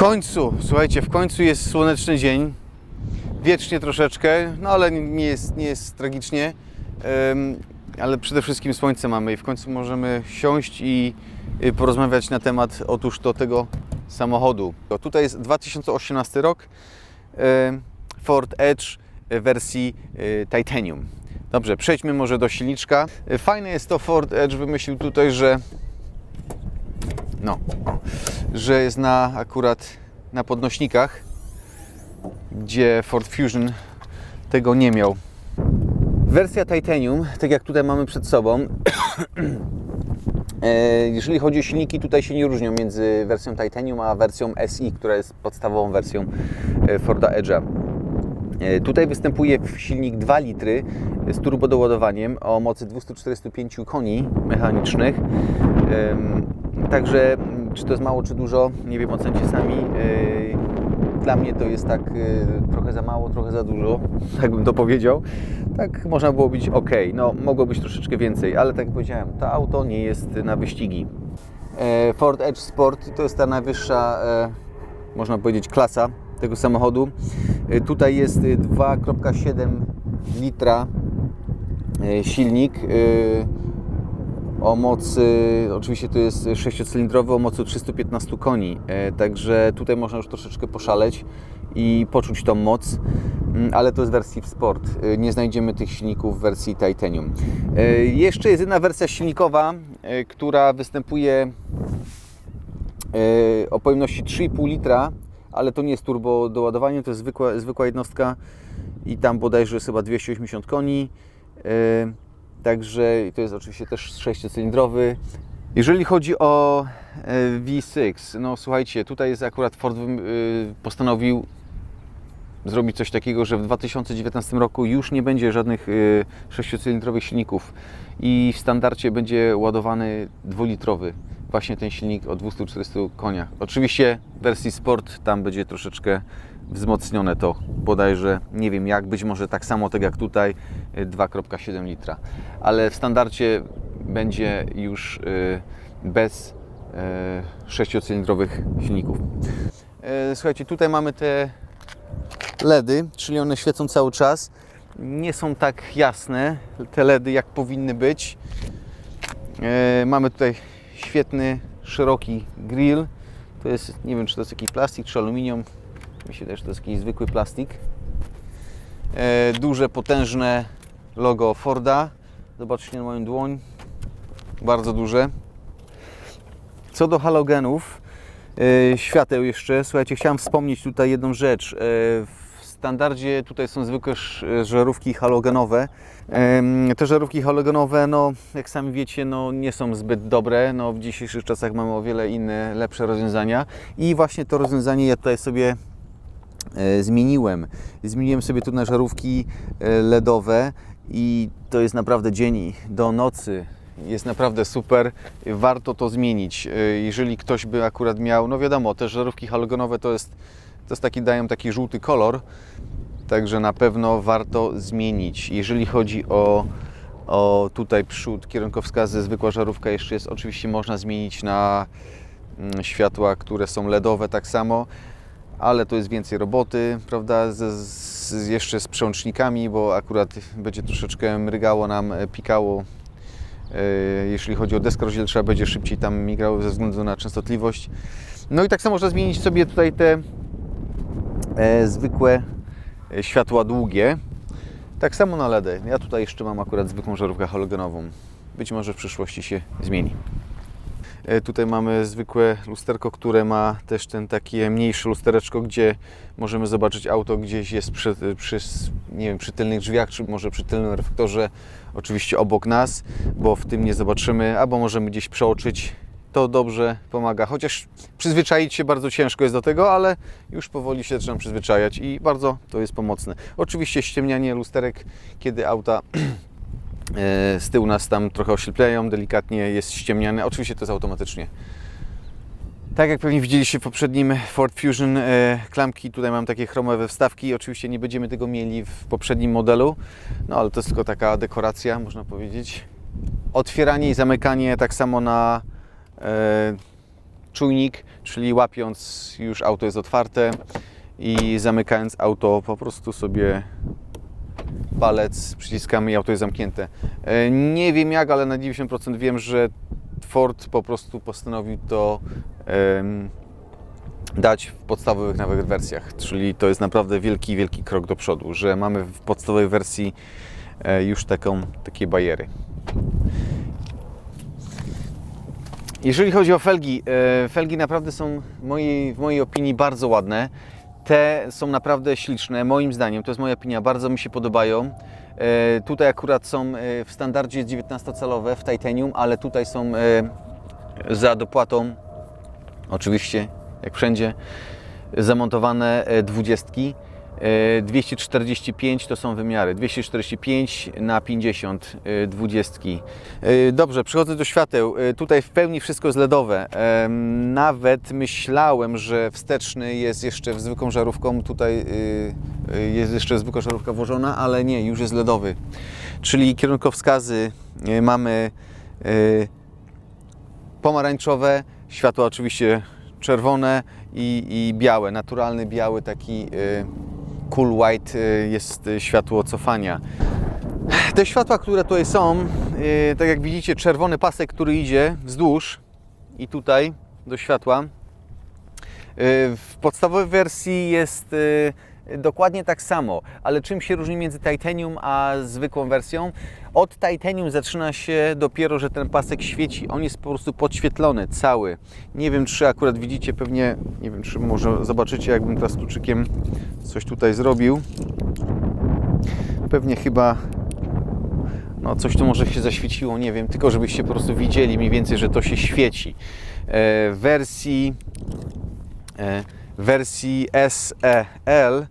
końcu, słuchajcie, w końcu jest słoneczny dzień. Wiecznie troszeczkę, no ale nie jest, nie jest tragicznie. Em, ale przede wszystkim słońce mamy i w końcu możemy siąść i y, porozmawiać na temat otóż do tego samochodu. To Tutaj jest 2018 rok, Ford Edge wersji y, Titanium. Dobrze, przejdźmy może do silniczka. Fajne jest to, Ford Edge wymyślił tutaj, że no, o, że jest na akurat na podnośnikach, gdzie Ford Fusion tego nie miał. Wersja Titanium, tak jak tutaj mamy przed sobą, e, jeżeli chodzi o silniki, tutaj się nie różnią między wersją Titanium a wersją SI, która jest podstawową wersją e, Forda Edge'a. E, Tutaj występuje silnik 2 litry z turbodoładowaniem o mocy 245 koni mechanicznych. Także m, czy to jest mało, czy dużo, nie wiem, ocencie sami. E, Dla mnie to jest tak e, trochę za mało, trochę za dużo, tak bym to powiedział. Tak można było być ok, no mogło być troszeczkę więcej, ale tak jak powiedziałem, to auto nie jest na wyścigi. E, Ford Edge Sport to jest ta najwyższa, można powiedzieć, klasa tego samochodu. Tutaj jest e, 2,7 litra silnik o mocy, oczywiście to jest sześciocylindrowy o mocy 315 koni, e, także tutaj można już troszeczkę poszaleć i poczuć tą moc, Mm, ale to jest wersji w sport. E, Nie znajdziemy tych silników w wersji Titanium. E, Jeszcze jest jedna wersja silnikowa, która występuje o pojemności 3,5 litra, ale to nie jest turbo doładowanie, to jest zwykła, zwykła jednostka i tam bodajże jest chyba 280 koni. E, Także to jest oczywiście też sześciocylindrowy. Jeżeli chodzi o e, V6, no słuchajcie, tutaj jest akurat Ford y, postanowił zrobić coś takiego, że w 2019 roku już nie będzie żadnych y, sześciocylindrowych silników i w standardzie będzie ładowany dwulitrowy właśnie ten silnik o 240 koniach. Oczywiście w wersji Sport tam będzie troszeczkę wzmocnione to bodajże, nie wiem jak, być może tak samo tak jak tutaj y, 2,7 litra, ale w standardzie będzie już y, bez y, sześciocylindrowych silników. Słuchajcie, tutaj mamy te LEDy, czyli one świecą cały czas. Nie są tak jasne te LEDy, jak powinny być. Mamy tutaj świetny, szeroki grill. To jest, nie wiem, czy to jest jakiś plastik, czy aluminium. Myślę też, że to jest jakiś zwykły plastik. E, duże, potężne logo Forda. Zobaczcie na moją dłoń. Bardzo duże. Co do halogenów, e, świateł jeszcze, słuchajcie, chciałem wspomnieć tutaj jedną rzecz. E, w standardzie tutaj są zwykłe żarówki halogenowe. Te żarówki halogenowe, no, jak sami wiecie, no, nie są zbyt dobre. No, w dzisiejszych czasach mamy o wiele inne, lepsze rozwiązania. I właśnie to rozwiązanie ja tutaj sobie zmieniłem. Zmieniłem sobie tu na żarówki e, LEDowe i to jest naprawdę dzień do nocy. Jest naprawdę super. Warto to zmienić. E, Jeżeli ktoś by akurat miał, no wiadomo, te żarówki halogenowe to jest, to jest taki, dają taki żółty kolor, także na pewno warto zmienić. Jeżeli chodzi o, o tutaj przód, kierunkowskazy, zwykła żarówka jeszcze jest, oczywiście można zmienić na mm, światła, które są LEDowe tak samo ale to jest więcej roboty, prawda, z, z, jeszcze z przełącznikami, bo akurat będzie troszeczkę mrygało nam, e, pikało. E, Jeśli chodzi o deskę rozdzielcza, będzie szybciej tam migało ze względu na częstotliwość. No i tak samo można zmienić sobie tutaj te e, zwykłe światła długie. Tak samo na LEDy. Ja tutaj jeszcze mam akurat zwykłą żarówkę halogenową. Być może w przyszłości się zmieni. E, Tutaj mamy zwykłe lusterko, które ma też ten takie mniejsze lustereczko, gdzie możemy zobaczyć auto gdzieś jest przy, przy, nie wiem, przy tylnych drzwiach, czy może przy tylnym reflektorze, oczywiście obok nas, bo w tym nie zobaczymy, albo możemy gdzieś przeoczyć. To dobrze pomaga, chociaż przyzwyczaić się bardzo ciężko jest do tego, ale już powoli się zaczynam przyzwyczajać i bardzo to jest pomocne. Oczywiście ściemnianie lusterek, kiedy auta Z tyłu nas tam trochę oślepiają, delikatnie jest ściemniane. Oczywiście to jest automatycznie. Tak jak pewnie widzieliście w poprzednim Ford Fusion, e, klamki tutaj mam takie chromowe wstawki. Oczywiście nie będziemy tego mieli w poprzednim modelu, no ale to jest tylko taka dekoracja, można powiedzieć. Otwieranie i zamykanie tak samo na, e, czujnik, czyli łapiąc już auto jest otwarte i zamykając auto po prostu sobie palec przyciskamy i auto jest zamknięte. E, Nie wiem jak, ale na 90% wiem, że Ford po prostu postanowił to dać w podstawowych nawet wersjach, czyli to jest naprawdę wielki, wielki krok do przodu, że mamy w podstawowej wersji e, już taką, takie bariery. Jeżeli chodzi o felgi, e, felgi naprawdę są w mojej, w mojej opinii bardzo ładne. Te są naprawdę śliczne, moim zdaniem, to jest moja opinia, bardzo mi się podobają. E, Tutaj akurat są e, w standardzie 19-calowe w titanium, ale tutaj są e, za dopłatą, oczywiście, jak wszędzie, zamontowane dwudziestki. E, 245 to są wymiary, 245 na 50 e, dwudziestki. E, Dobrze, przechodzę do świateł. E, Tutaj w pełni wszystko jest LEDowe. Nawet myślałem, że wsteczny jest jeszcze w zwykłą żarówką. Tutaj jest jeszcze zwykła żarówka włożona, ale nie, już jest LEDowy. Czyli kierunkowskazy mamy pomarańczowe, światła oczywiście czerwone i, i białe, naturalny biały taki cool white y, jest y, światło cofania. Te światła, które tutaj są, y, tak jak widzicie, czerwony pasek, który idzie wzdłuż i tutaj do światła. W podstawowej wersji jest dokładnie tak samo, ale czym się różni między Titanium a zwykłą wersją? Od Titanium zaczyna się dopiero, że ten pasek świeci. On jest po prostu podświetlony cały. Nie wiem, czy akurat widzicie, pewnie, nie wiem, czy może zobaczycie, jakbym teraz kluczykiem coś tutaj zrobił. Pewnie chyba no coś tu może się zaświeciło, nie wiem, tylko żebyście po prostu widzieli mniej więcej, że to się świeci. E, wersji e, wersji SEL,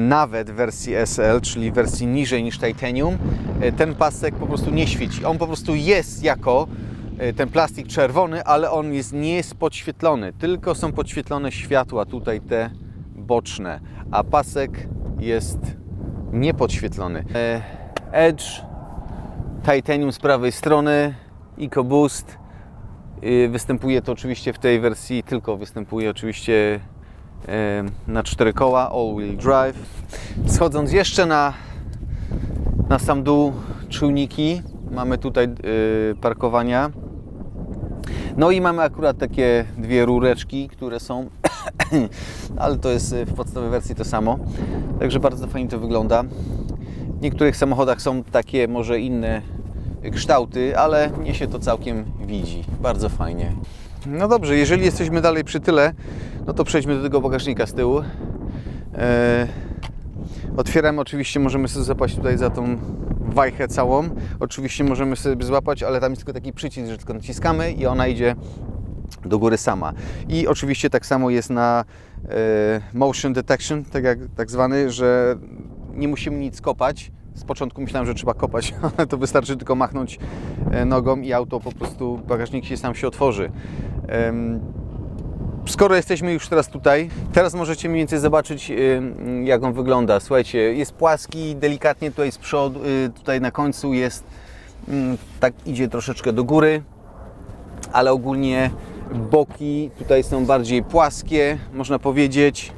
nawet w wersji SL, czyli wersji niżej niż Titanium, e, ten pasek po prostu nie świeci. On po prostu jest jako e, ten plastik czerwony, ale on jest, nie jest podświetlony, tylko są podświetlone światła tutaj te boczne, a pasek jest niepodświetlony. E, Edge, Titanium z prawej strony, EcoBoost, Y, Występuje to oczywiście w tej wersji, tylko występuje oczywiście e, na cztery koła, all-wheel drive. Schodząc jeszcze na, na sam dół czujniki, mamy tutaj y, parkowania. No i mamy akurat takie dwie rureczki, które są, ale to jest y, w podstawowej wersji to samo. Także bardzo fajnie to wygląda. W niektórych samochodach są takie może inne kształty, ale mnie się to całkiem widzi. Bardzo fajnie. No dobrze, jeżeli jesteśmy dalej przy tyle, no to przejdźmy do tego bagażnika z tyłu. E, otwieramy oczywiście, możemy sobie złapać tutaj za tą wajchę całą. Oczywiście możemy sobie złapać, ale tam jest tylko taki przycisk, że tylko naciskamy i ona idzie do góry sama. I oczywiście tak samo jest na e, motion detection, tak, jak, tak zwany, że nie musimy nic kopać. Z początku myślałem, że trzeba kopać, ale to wystarczy tylko machnąć e, nogą i auto po prostu, bagażnik się sam się otworzy. Skoro jesteśmy już teraz tutaj, teraz możecie mniej więcej zobaczyć, jak on wygląda. Słuchajcie, jest płaski, delikatnie tutaj z przodu, y, tutaj na końcu jest, mm, tak idzie troszeczkę do góry, ale ogólnie boki tutaj są bardziej płaskie, można powiedzieć.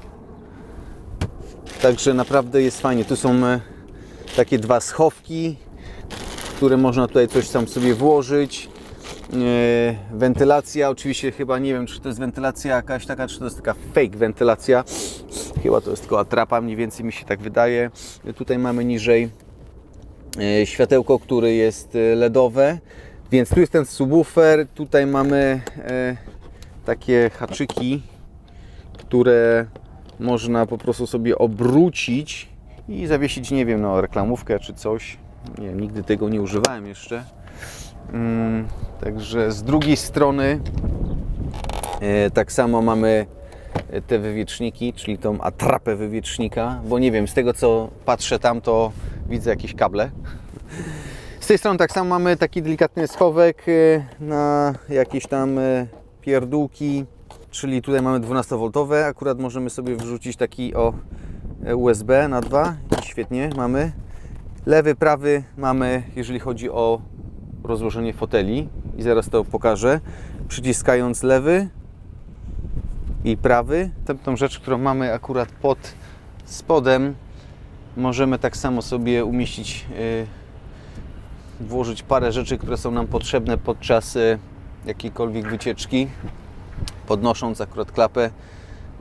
Także naprawdę jest fajnie. Tu są e, takie dwa schowki, które można tutaj coś tam sobie włożyć. E, wentylacja, oczywiście chyba nie wiem, czy to jest wentylacja jakaś taka, czy to jest taka fake wentylacja. Chyba to jest tylko atrapa, mniej więcej mi się tak wydaje. Tutaj mamy niżej e, światełko, które jest e, LEDowe, więc tu jest ten subwoofer, tutaj mamy takie haczyki, które można po prostu sobie obrócić i zawiesić, nie wiem, no reklamówkę czy coś. Nie wiem, nigdy tego nie używałem jeszcze. Mm, Także z drugiej strony e, tak samo mamy te wywieczniki, czyli tą atrapę wywiecznika, bo nie wiem, z tego co patrzę tam, to widzę jakieś kable. Z tej strony tak samo mamy taki delikatny schowek e, na jakieś tam e, pierdółki, czyli tutaj mamy 12V, akurat możemy sobie wrzucić taki o USB na dwa i świetnie mamy. Lewy, prawy mamy, jeżeli chodzi o rozłożenie foteli i zaraz to pokażę. Przyciskając lewy i prawy. Tę, tą rzecz, którą mamy akurat pod spodem, możemy tak samo sobie umieścić, yy, włożyć parę rzeczy, które są nam potrzebne podczas yy, jakiejkolwiek wycieczki. Podnosząc akurat klapę,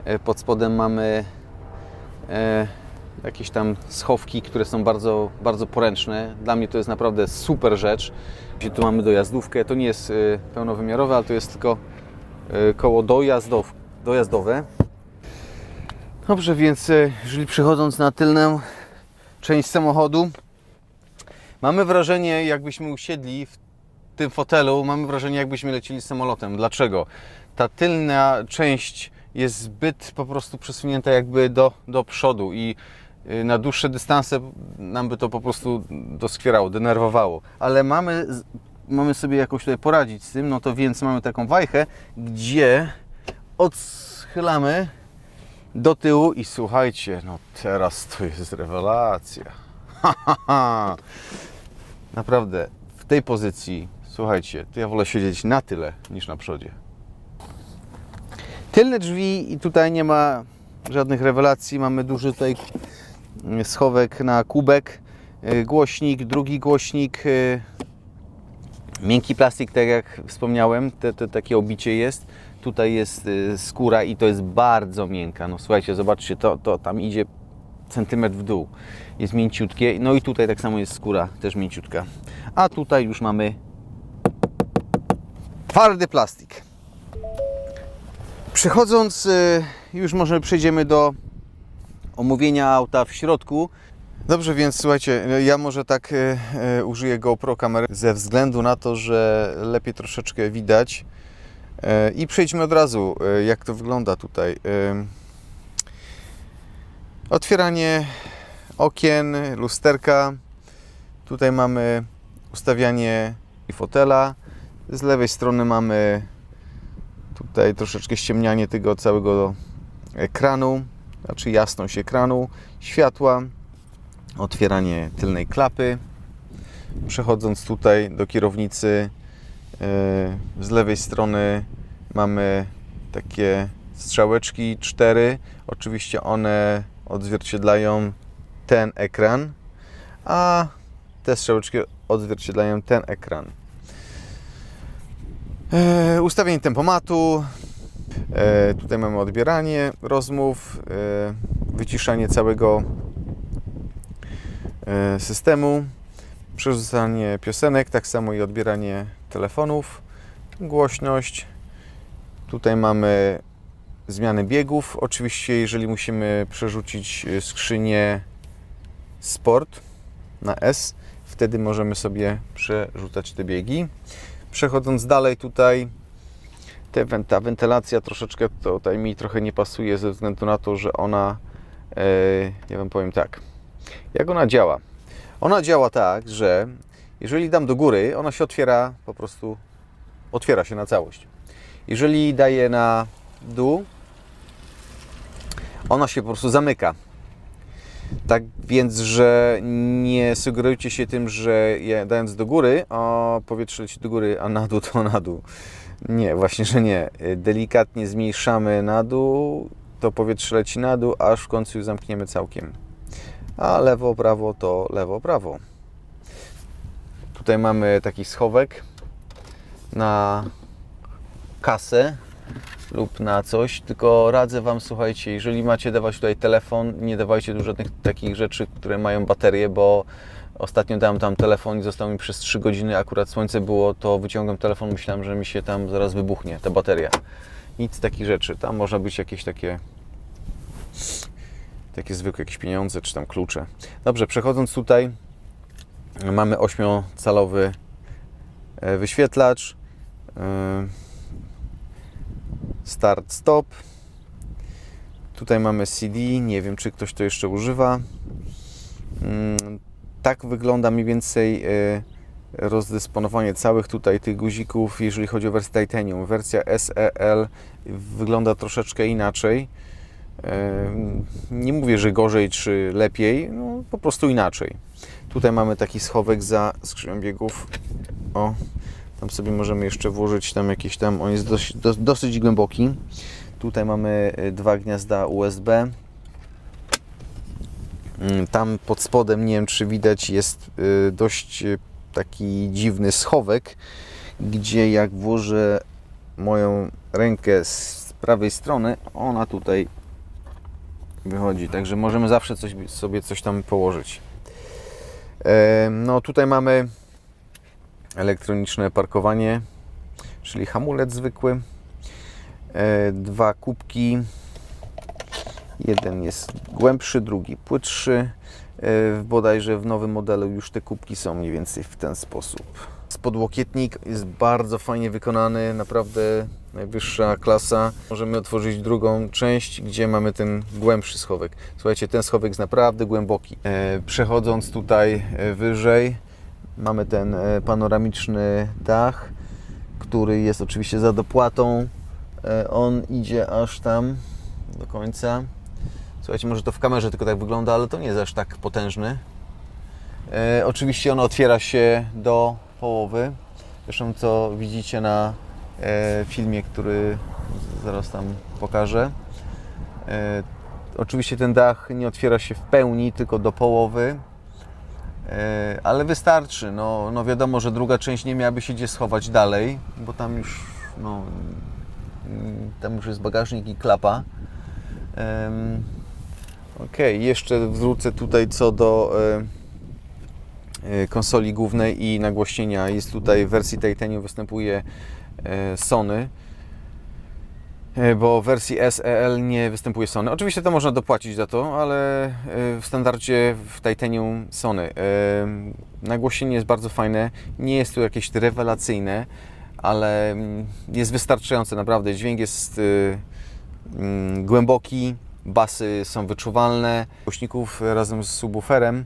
yy, pod spodem mamy jakieś tam schowki, które są bardzo, bardzo poręczne. Dla mnie to jest naprawdę super rzecz. Tu mamy dojazdówkę. To nie jest y, pełnowymiarowe, ale to jest tylko y, koło dojazdow, dojazdowe. Dobrze, więc y, jeżeli przechodząc na tylną część samochodu, mamy wrażenie, jakbyśmy usiedli w tym fotelu, mamy wrażenie, jakbyśmy lecieli samolotem. Dlaczego? Ta tylna część jest zbyt po prostu przesunięta jakby do, do przodu i na dłuższe dystanse nam by to po prostu doskwierało, denerwowało. Ale mamy, mamy sobie jakoś tutaj poradzić z tym, no to więc mamy taką wajchę, gdzie odschylamy do tyłu i słuchajcie, no teraz to jest rewelacja. Naprawdę, w tej pozycji, słuchajcie, to ja wolę siedzieć na tyle niż na przodzie. Tylne drzwi i tutaj nie ma żadnych rewelacji. Mamy duży tutaj schowek na kubek, y, głośnik, drugi głośnik, y, miękki plastik, tak jak wspomniałem, te, te, takie obicie jest. Tutaj jest y, skóra i to jest bardzo miękka. No słuchajcie, zobaczcie, to, to tam idzie centymetr w dół. Jest mięciutkie. No i tutaj tak samo jest skóra, też mięciutka. A tutaj już mamy twardy plastik. Przechodząc, już może przejdziemy do omówienia auta w środku. Dobrze, więc słuchajcie, ja może tak y, y, użyję GoPro kamery ze względu na to, że lepiej troszeczkę widać. Y, I przejdźmy od razu, y, jak to wygląda tutaj. Y, Otwieranie okien, lusterka. Tutaj mamy ustawianie fotela. Z lewej strony mamy tutaj troszeczkę ściemnianie tego całego ekranu, znaczy jasność ekranu, światła, otwieranie tylnej klapy. Przechodząc tutaj do kierownicy, yy, z lewej strony mamy takie strzałeczki, cztery. Oczywiście one odzwierciedlają ten ekran, a te strzałeczki odzwierciedlają ten ekran. E, ustawienie tempomatu. E, tutaj mamy odbieranie rozmów, e, wyciszanie całego e, systemu, przerzucanie piosenek, tak samo i odbieranie telefonów, głośność. Tutaj mamy zmiany biegów. Oczywiście, jeżeli musimy przerzucić skrzynię Sport na S, wtedy możemy sobie przerzucać te biegi. Przechodząc dalej tutaj, ta wentylacja troszeczkę tutaj mi trochę nie pasuje ze względu na to, że ona, e, ja Wam powiem tak, jak ona działa? Ona działa tak, że jeżeli dam do góry, ona się otwiera po prostu, otwiera się na całość. Jeżeli daję na dół, ona się po prostu zamyka. Tak więc, że nie sugerujcie się tym, że dając do góry, a powietrze leci do góry, a na dół to na dół. Nie, właśnie, że nie. Delikatnie zmniejszamy na dół, to powietrze leci na dół, aż w końcu zamkniemy całkiem. A lewo, prawo to lewo, prawo. Tutaj mamy taki schowek na kasę lub na coś, tylko radzę Wam, słuchajcie, jeżeli macie dawać tutaj telefon, nie dawajcie tu żadnych takich rzeczy, które mają baterię, bo ostatnio dałem tam telefon i został mi przez 3 godziny, akurat słońce było, to wyciągam telefon, myślałem, że mi się tam zaraz wybuchnie ta bateria. Nic takich rzeczy, tam można być jakieś takie takie zwykłe jakieś pieniądze, czy tam klucze. Dobrze, przechodząc tutaj, mamy 8-calowy e, wyświetlacz. e, Start, stop. Tutaj mamy CD, nie wiem czy ktoś to jeszcze używa. Tak wygląda mniej więcej e, rozdysponowanie całych tutaj tych guzików, jeżeli chodzi o wersję Titanium. Wersja SEL wygląda troszeczkę inaczej. E, Nie mówię, że gorzej czy lepiej, no, po prostu inaczej. Tutaj mamy taki schowek za skrzynią biegów. O, tam sobie możemy jeszcze włożyć tam jakieś tam, on jest dosyć, dos- dosyć głęboki. Tutaj mamy y, dwa gniazda USB. Mm, Tam pod spodem, nie wiem czy widać, jest y, dość y, taki dziwny schowek, gdzie jak włożę moją rękę z prawej strony, ona tutaj wychodzi. Także możemy zawsze coś, sobie coś tam położyć. No tutaj mamy elektroniczne parkowanie, czyli hamulec zwykły. E, Dwa kubki. Jeden jest głębszy, drugi płytszy. E, Bodajże w nowym modelu już te kubki są mniej więcej w ten sposób. Spodłokietnik jest bardzo fajnie wykonany, naprawdę najwyższa klasa. Możemy otworzyć drugą część, gdzie mamy ten głębszy schowek. Słuchajcie, ten schowek jest naprawdę głęboki. E, Przechodząc tutaj e, wyżej, mamy ten panoramiczny dach, który jest oczywiście za dopłatą. On idzie aż tam do końca. Słuchajcie, może to w kamerze tylko tak wygląda, ale to nie jest aż tak potężny. E, oczywiście on otwiera się do połowy. Zresztą co widzicie na e, filmie, który zaraz tam pokażę. E, oczywiście ten dach nie otwiera się w pełni, tylko do połowy. E, ale wystarczy. No, no wiadomo, że druga część nie miałaby się gdzie schować dalej, bo tam już no, mm, tam już jest bagażnik i klapa. Ok, jeszcze wrócę tutaj co do e, e, konsoli głównej i nagłośnienia. Jest tutaj w wersji Titanium występuje e, Sony, bo w wersji SEL nie występuje Sony. Oczywiście to można dopłacić za to, ale w standardzie w Titanium Sony. Nagłośnienie jest bardzo fajne, nie jest tu jakieś rewelacyjne, ale mm, jest wystarczające naprawdę. Dźwięk jest mm, głęboki, basy są wyczuwalne, głośników razem z subwooferem.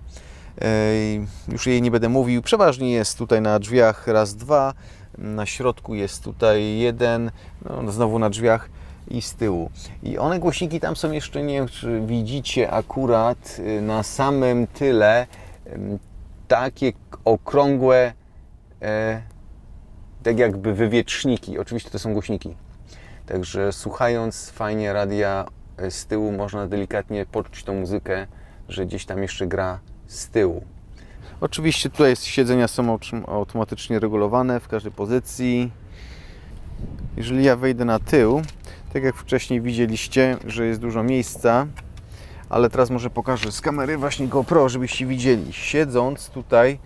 Już jej nie będę mówił. Przeważnie jest tutaj na drzwiach raz, dwa. Na środku jest tutaj jeden, no, znowu na drzwiach i z tyłu. I one głośniki tam są jeszcze, nie wiem czy widzicie akurat y, na samym tyle takie okrągłe, e, tak jakby wywieczniki. Oczywiście to są głośniki. Także słuchając fajnie radia z tyłu można delikatnie poczuć tą muzykę, że gdzieś tam jeszcze gra z tyłu. Oczywiście tutaj siedzenia są autom- automatycznie regulowane w każdej pozycji. Jeżeli ja wejdę na tył, tak jak wcześniej widzieliście, że jest dużo miejsca, ale teraz może pokażę z kamery właśnie GoPro, żebyście widzieli. Siedząc tutaj,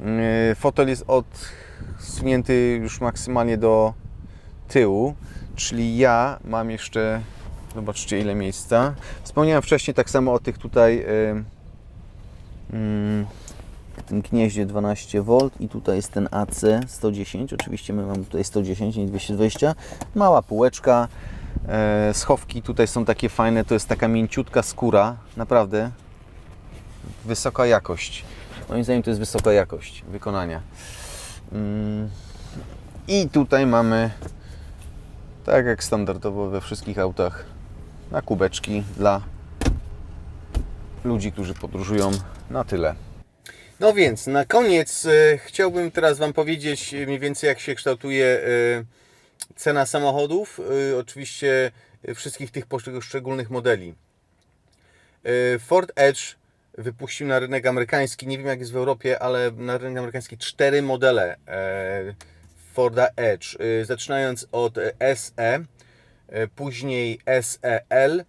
yy, fotel jest odsunięty już maksymalnie do tyłu, czyli ja mam jeszcze, zobaczcie ile miejsca. Wspomniałem wcześniej tak samo o tych tutaj yy, mm, w tym gnieździe 12V i tutaj jest ten AC 110, oczywiście my mamy tutaj 110, nie 220. Mała półeczka, e, schowki tutaj są takie fajne, to jest taka mięciutka skóra, naprawdę wysoka jakość. Moim zdaniem to jest wysoka jakość wykonania. Mm, I tutaj mamy, tak jak standardowo we wszystkich autach, na kubeczki dla ludzi, którzy podróżują na tyle. No więc na koniec e, chciałbym teraz Wam powiedzieć mniej więcej jak się kształtuje e, cena samochodów, e, oczywiście wszystkich tych poszczególnych modeli. Ford Edge wypuścił na rynek amerykański, nie wiem jak jest w Europie, ale na rynek amerykański cztery modele Forda Edge, zaczynając od SE, później SEL,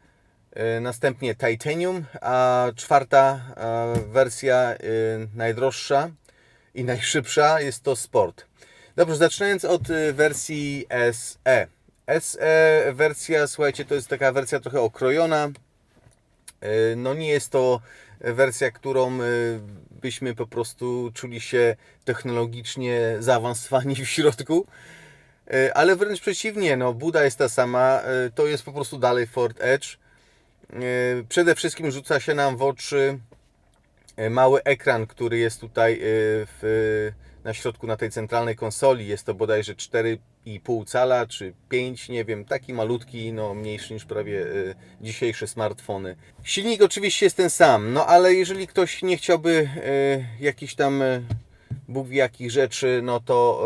e, następnie Titanium, a czwarta e, wersja e, najdroższa i najszybsza jest to Sport. Dobrze, zaczynając od e, wersji SE. SE wersja, słuchajcie, to jest taka wersja trochę okrojona. E, No nie jest to wersja, którą e, byśmy po prostu czuli się technologicznie zaawansowani w środku. E, Ale wręcz przeciwnie, no Buda jest ta sama, e, to jest po prostu dalej Ford Edge. E, Przede wszystkim rzuca się nam w oczy mały ekran, który jest tutaj w, na środku na tej centralnej konsoli. Jest to bodajże 4,5 cala czy 5, nie wiem, taki malutki, no mniejszy niż prawie dzisiejsze smartfony. Silnik oczywiście jest ten sam, no ale jeżeli ktoś nie chciałby jakichś tam Bóg wie jakich rzeczy, no to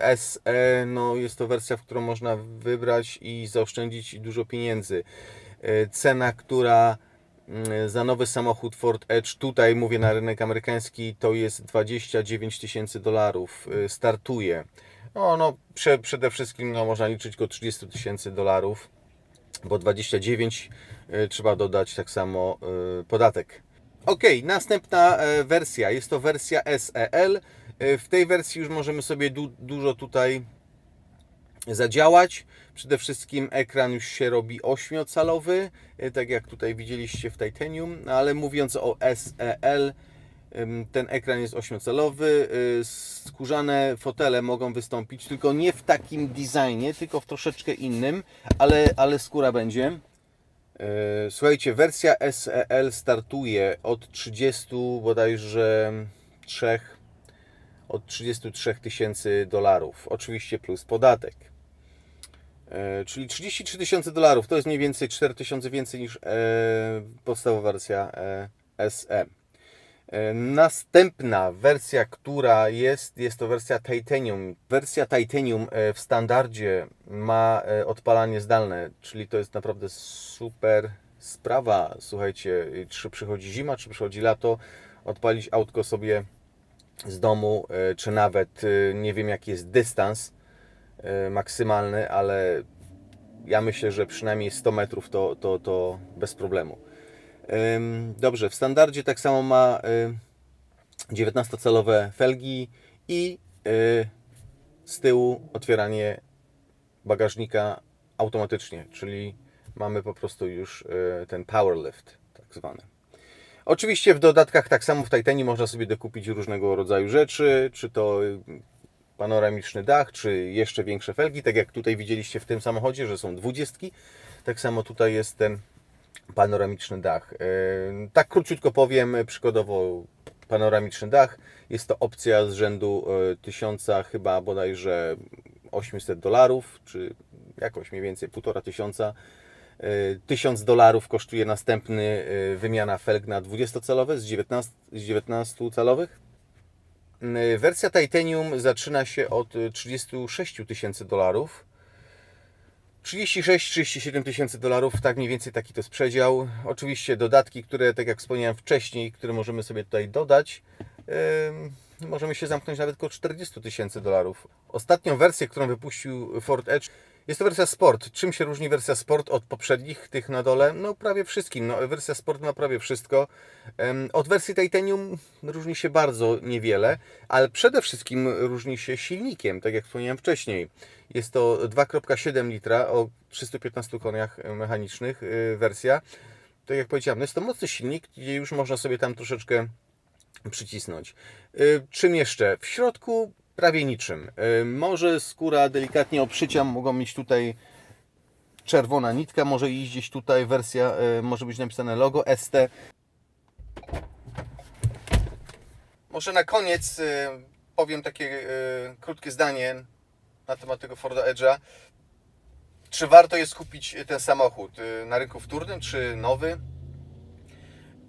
e, SE, no jest to wersja, w którą można wybrać i zaoszczędzić dużo pieniędzy. E, Cena, która mm, za nowy samochód Ford Edge, tutaj mówię na rynek amerykański, to jest 29 tysięcy dolarów. E, Startuje. No, no prze, przede wszystkim no, można liczyć go 30 tysięcy dolarów, bo 29 y, trzeba dodać tak samo podatek. Ok, następna e, wersja. Jest to wersja SEL. E, W tej wersji już możemy sobie du dużo tutaj zadziałać. Przede wszystkim ekran już się robi 8-calowy, e, tak jak tutaj widzieliście w Titanium, no, ale mówiąc o SEL, ten ekran jest 8-calowy, y, skórzane fotele mogą wystąpić, tylko nie w takim designie, tylko w troszeczkę innym, ale, ale skóra będzie. E, Słuchajcie, wersja SEL startuje od 30 bodajże 3 od 33 tysięcy dolarów. Oczywiście plus podatek. E, Czyli 33 tysiące dolarów to jest mniej więcej 4 tysiące więcej niż e, podstawowa wersja SE. E, Następna wersja, która jest, jest to wersja Titanium. Wersja Titanium w standardzie ma odpalanie zdalne, czyli to jest naprawdę super sprawa. Słuchajcie, czy przychodzi zima, czy przychodzi lato, odpalić autko sobie z domu, e, czy nawet e, nie wiem jaki jest dystans e, maksymalny, ale ja myślę, że przynajmniej 100 metrów to, to, to bez problemu. Dobrze, w standardzie tak samo ma y, 19-calowe felgi i z tyłu otwieranie bagażnika automatycznie, czyli mamy po prostu już ten power lift tak zwany. Oczywiście w dodatkach tak samo w Titanii można sobie dokupić różnego rodzaju rzeczy, czy to y, panoramiczny dach, czy jeszcze większe felgi, tak jak tutaj widzieliście w tym samochodzie, że są dwudziestki. Tak samo tutaj jest ten panoramiczny dach. Yy, Tak króciutko powiem, przykładowo panoramiczny dach. Jest to opcja z rzędu yy, 1000 chyba bodajże 800 dolarów, czy jakoś mniej więcej 1,5 tysiąca. Yy, 1000 dolarów kosztuje następny yy, wymiana felg na 20-calowe z 19, z 19 calowych. Yy, Wersja Titanium zaczyna się od y, 36 tysięcy dolarów. 36-37 tysięcy dolarów, tak mniej więcej taki to jest przedział. Oczywiście dodatki, które, tak jak wspomniałem wcześniej, które możemy sobie tutaj dodać, yy, możemy się zamknąć nawet około 40 tysięcy dolarów. Ostatnią wersję, którą wypuścił Ford Edge, jest to wersja Sport. Czym się różni wersja Sport od poprzednich, tych na dole? No prawie wszystkim. No, wersja Sport ma prawie wszystko. Od wersji Titanium różni się bardzo niewiele, ale przede wszystkim różni się silnikiem, tak jak wspomniałem wcześniej. Jest to 2,7 litra o 315 koniach mechanicznych y, wersja. Tak jak powiedziałem, no jest to mocny silnik, gdzie już można sobie tam troszeczkę przycisnąć. Y, Czym jeszcze? W środku prawie niczym. Y, Może skóra delikatnie obszycia, mogą mieć tutaj czerwona nitka, może iść gdzieś tutaj wersja, y, może być napisane logo ST. Może na koniec y, powiem takie krótkie zdanie na temat tego Forda Edge'a. Czy warto jest kupić ten samochód na rynku wtórnym, czy nowy?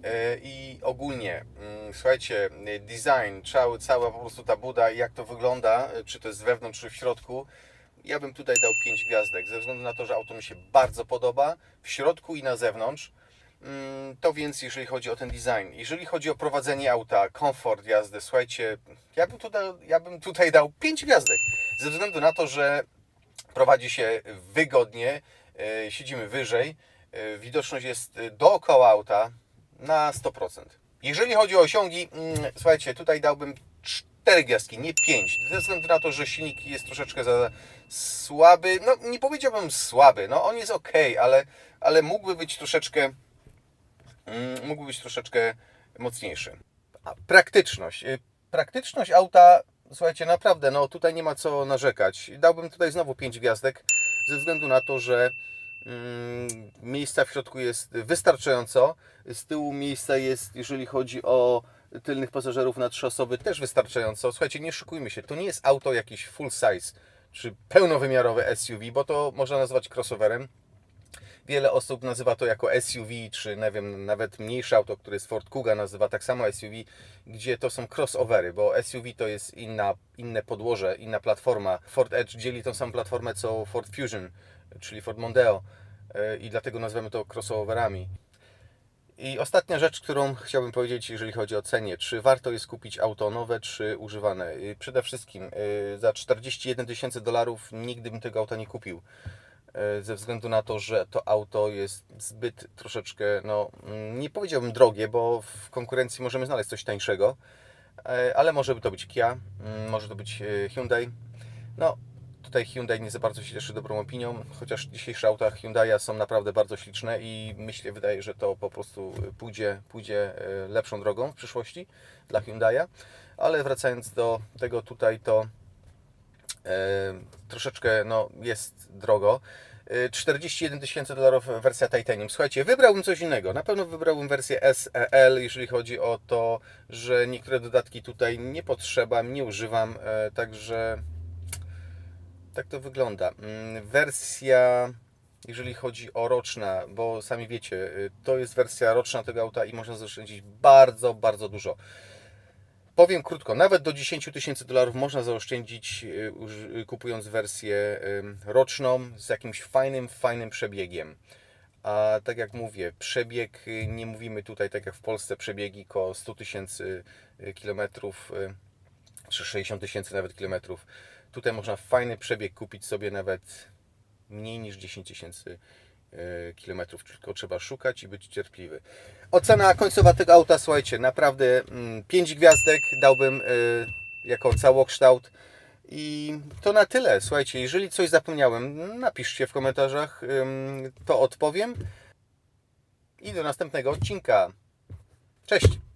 E, I ogólnie, mm, słuchajcie, y, design, cały, cała po prostu ta buda, jak to wygląda, y, czy to jest wewnątrz, czy w środku, ja bym tutaj dał 5 gwiazdek, ze względu na to, że auto mi się bardzo podoba, w środku i na zewnątrz. Mm, To więc jeżeli chodzi o ten design. Jeżeli chodzi o prowadzenie auta, komfort jazdy, słuchajcie, ja bym tutaj, ja bym tutaj dał 5 gwiazdek, ze względu na to, że prowadzi się wygodnie, e, siedzimy wyżej, widoczność jest dookoła auta na 100%. Jeżeli chodzi o osiągi, mm, słuchajcie, tutaj dałbym 4 gwiazdki, nie 5, ze względu na to, że silnik jest troszeczkę za słaby, no nie powiedziałbym słaby, no on jest ok, ale, ale mógłby być troszeczkę mm, mógłby być troszeczkę mocniejszy. A praktyczność. Y, Praktyczność auta, słuchajcie, naprawdę, no tutaj nie ma co narzekać. Dałbym tutaj znowu 5 gwiazdek, ze względu na to, że miejsca w środku jest wystarczająco. Z tyłu miejsca jest, jeżeli chodzi o tylnych pasażerów na trzy osoby, też wystarczająco. Słuchajcie, nie szukujmy się, to nie jest auto jakiś full size czy pełnowymiarowe SUV, bo to można nazwać crossoverem. Wiele osób nazywa to jako SUV, czy nie wiem, nawet mniejsze auto, które jest Ford Kuga, nazywa tak samo SUV, gdzie to są crossovery, bo SUV to jest inna, inne podłoże, inna platforma. Ford Edge dzieli tą samą platformę co Ford Fusion, czyli Ford Mondeo y, i dlatego nazywamy to crossoverami. I ostatnia rzecz, którą chciałbym powiedzieć, jeżeli chodzi o cenie. Czy warto jest kupić auto nowe, czy używane? Przede wszystkim y, za 41 tysięcy dolarów nigdy bym tego auta nie kupił. Y, Ze względu na to, że to auto jest zbyt troszeczkę, no mm, nie powiedziałbym drogie, bo w konkurencji możemy znaleźć coś tańszego, ale może to być Kia, mm, może to być Hyundai. No, tutaj Hyundai nie za bardzo się cieszy dobrą opinią, chociaż dzisiejsze auta Hyundai'a są naprawdę bardzo śliczne i myślę, wydaje, że to po prostu pójdzie, pójdzie e, lepszą drogą w przyszłości dla Hyundai'a. Ale wracając do tego tutaj, to e, troszeczkę no, jest drogo. E, 41 tysięcy dolarów wersja Titanium. Słuchajcie, wybrałbym coś innego. Na pewno wybrałbym wersję SEL, jeżeli chodzi o to, że niektóre dodatki tutaj nie potrzeba, nie używam, także tak to wygląda. Mm, Wersja, jeżeli chodzi o roczna, bo sami wiecie, y, to jest wersja roczna tego auta i można zaoszczędzić bardzo, bardzo dużo. Powiem krótko, nawet do 10 tysięcy dolarów można zaoszczędzić y, y, kupując wersję roczną z jakimś fajnym, fajnym przebiegiem. A tak jak mówię, przebieg, nie mówimy tutaj tak jak w Polsce, przebiegi koło 100 tysięcy kilometrów, czy 60 tysięcy nawet kilometrów. Tutaj można fajny przebieg kupić sobie nawet mniej niż 10 tysięcy e, kilometrów, tylko trzeba szukać i być cierpliwy. Ocena końcowa tego auta, słuchajcie, naprawdę 5 gwiazdek dałbym e, jako całokształt. I to na tyle. Słuchajcie, jeżeli coś zapomniałem, napiszcie w komentarzach, to odpowiem. I do następnego odcinka. Cześć!